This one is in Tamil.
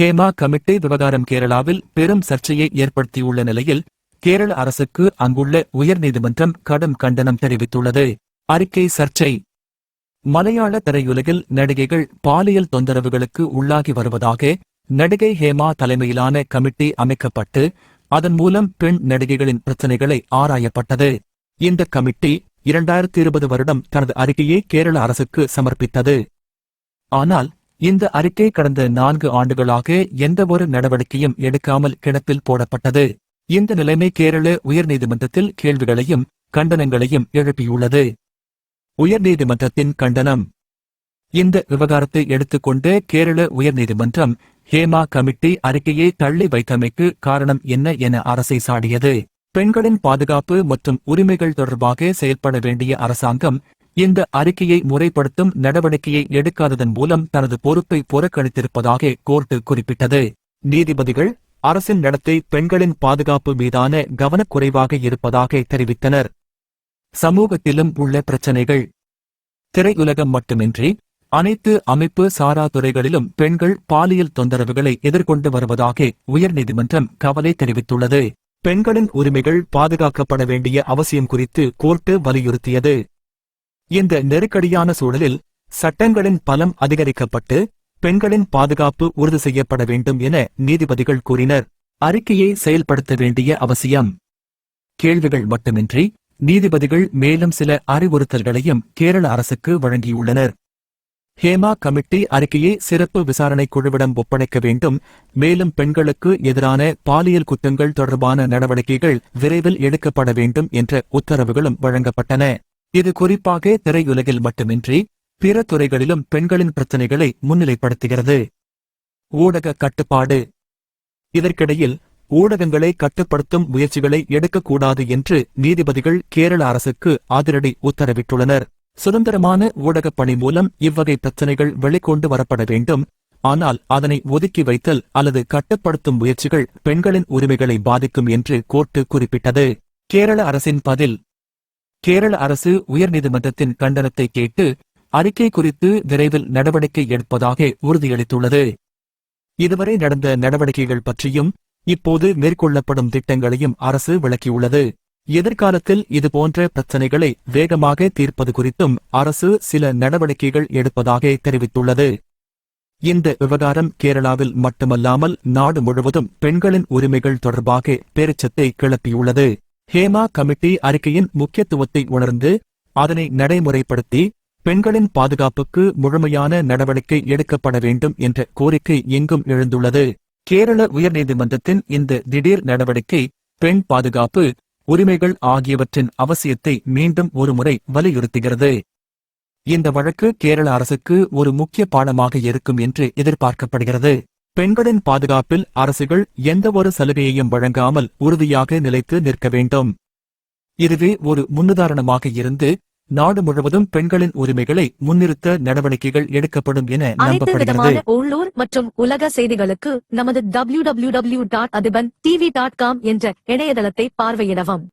ஹேமா கமிட்டி விவகாரம் கேரளாவில் பெரும் சர்ச்சையை ஏற்படுத்தியுள்ள நிலையில் கேரள அரசுக்கு அங்குள்ள உயர்நீதிமன்றம் கடும் கண்டனம் தெரிவித்துள்ளது. அறிக்கை சர்ச்சை. மலையாள திரையுலகில் நடிகைகள் பாலியல் தொந்தரவுகளுக்கு உள்ளாகி வருவதாக நடிகை ஹேமா தலைமையிலான கமிட்டி அமைக்கப்பட்டு அதன் மூலம் பெண் நடிகைகளின் பிரச்சினைகளை ஆராயப்பட்டது. இந்த கமிட்டி இரண்டாயிரத்தி இருபது வருடம் தனது அறிக்கையை கேரள அரசுக்கு சமர்ப்பித்தது. ஆனால் இந்த அறிக்கை கடந்த நான்கு ஆண்டுகளாக எந்தவொரு நடவடிக்கையும் எடுக்காமல் கிடப்பில் போடப்பட்டது. இந்த நிலைமை கேரள உயர்நீதிமன்றத்தில் கேள்விகளையும் கண்டனங்களையும் எழுப்பியுள்ளது. உயர்நீதிமன்றத்தின் கண்டனம். இந்த விவகாரத்தை எடுத்துக்கொண்டு கேரள உயர்நீதிமன்றம் ஹேமா கமிட்டி அறிக்கையை தள்ளி வைத்தமைக்கு காரணம் என்ன என அரசை சாடியது. பெண்களின் பாதுகாப்பு மற்றும் உரிமைகள் தொடர்பாக செயல்பட வேண்டிய அரசாங்கம் இந்த அறிக்கையை முறைப்படுத்தும் நடவடிக்கையை எடுக்காததன் மூலம் தனது பொறுப்பை புறக்கணித்திருப்பதாக கோர்ட்டு குறிப்பிட்டது. நீதிபதிகள் அரசின் நடத்தை பெண்களின் பாதுகாப்பு மீதான கவனக்குறைவாக இருப்பதாக தெரிவித்தனர். சமூகத்திலும் உள்ள பிரச்சனைகள். திரையுலகம் மட்டுமின்றி அனைத்து அமைப்பு சாரா துறைகளிலும் பெண்கள் பாலியல் தொந்தரவுகளை எதிர்கொண்டு வருவதாக உயர்நீதிமன்றம் கவலை தெரிவித்துள்ளது. பெண்களின் உரிமைகள் பாதுகாக்கப்பட வேண்டிய அவசியம் குறித்து கோர்ட்டு வலியுறுத்தியது. இந்த நெருக்கடியான சூழலில் சட்டங்களின் பலம் அதிகரிக்கப்பட்டு பெண்களின் பாதுகாப்பு உறுதி செய்யப்பட வேண்டும் என நீதிபதிகள் கூறினர். அறிக்கையை செயல்படுத்த வேண்டிய அவசியம். கேள்விகள் மட்டுமின்றி நீதிபதிகள் மேலும் சில அறிவுறுத்தல்களையும் கேரள அரசுக்கு வழங்கியுள்ளனர். ஹேமா கமிட்டி அறிக்கையை சிறப்பு விசாரணை குழுவிடம் ஒப்படைக்க வேண்டும். மேலும் பெண்களுக்கு எதிரான பாலியல் குற்றங்கள் தொடர்பான நடவடிக்கைகள் விரைவில் எடுக்கப்பட வேண்டும் என்ற உத்தரவுகளும் வழங்கப்பட்டன. இது குறிப்பாக திரையுலகில் மட்டுமின்றி பிற துறைகளிலும் பெண்களின் பிரச்சினைகளை முன்னிலைப்படுத்துகிறது. ஊடக கட்டுப்பாடு. இதற்கிடையில் ஊடகங்களை கட்டுப்படுத்தும் முயற்சிகளை எடுக்கக்கூடாது என்று நீதிபதிகள் கேரள அரசுக்கு அதிரடி உத்தரவிட்டுள்ளனர். சுதந்திரமான ஊடகப் பணி மூலம் இவ்வகை பிரச்சினைகள் வெளிக்கொண்டு வரப்பட வேண்டும். ஆனால் அதனை ஒதுக்கி வைத்தல் அல்லது கட்டுப்படுத்தும் முயற்சிகள் பெண்களின் உரிமைகளை பாதிக்கும் என்று கோர்ட்டு குறிப்பிட்டது. கேரள அரசின் பதில் கேரள அரசு உயர்நீதிமன்றத்தின் கண்டனத்தை கேட்டு அறிக்கை குறித்து விரைவில் நடவடிக்கை எடுப்பதாக உறுதியளித்துள்ளது. இதுவரை நடந்த நடவடிக்கைகள் பற்றியும் இப்போது மேற்கொள்ளப்படும் திட்டங்களையும் அரசு விளக்கியுள்ளது. எதிர்காலத்தில் இதுபோன்ற பிரச்சினைகளை வேகமாக தீர்ப்பது குறித்தும் அரசு சில நடவடிக்கைகள் எடுப்பதாக தெரிவித்துள்ளது. இந்த விவகாரம் கேரளாவில் மட்டுமல்லாமல் நாடு முழுவதும் பெண்களின் உரிமைகள் தொடர்பாக பேரச்சத்தை கிளப்பியுள்ளது. ஹேமா கமிட்டி அறிக்கையின் முக்கியத்துவத்தை உணர்ந்து அதனை நடைமுறைப்படுத்தி பெண்களின் பாதுகாப்புக்கு முழுமையான நடவடிக்கை எடுக்கப்பட வேண்டும் என்ற கோரிக்கை எங்கும் எழுந்துள்ளது. கேரள உயர்நீதிமன்றத்தின் இந்த திடீர் நடவடிக்கை பெண் பாதுகாப்பு உரிமைகள் ஆகியவற்றின் அவசியத்தை மீண்டும் ஒருமுறை வலியுறுத்துகிறது. இந்த வழக்கு கேரள அரசுக்கு ஒரு முக்கிய பாடமாக இருக்கும் என்று எதிர்பார்க்கப்படுகிறது. பெண்களின் பாதுகாப்பில் அரசுகள் எந்தவொரு சலுகையையும் வழங்காமல் உறுதியாக நிலைத்து நிற்க வேண்டும். இதுவே ஒரு முன்னுதாரணமாக இருந்து நாடு முழுவதும் பெண்களின் உரிமைகளை முன்னிறுத்த நடவடிக்கைகள் எடுக்கப்படும் என நம்பப்படுகிறது. உள்ளூர் மற்றும் உலக செய்திகளுக்கு நமது www.adiban.tv.com dot Adhiban TV dot com என்ற இணையதளத்தை பார்வையிடவும்.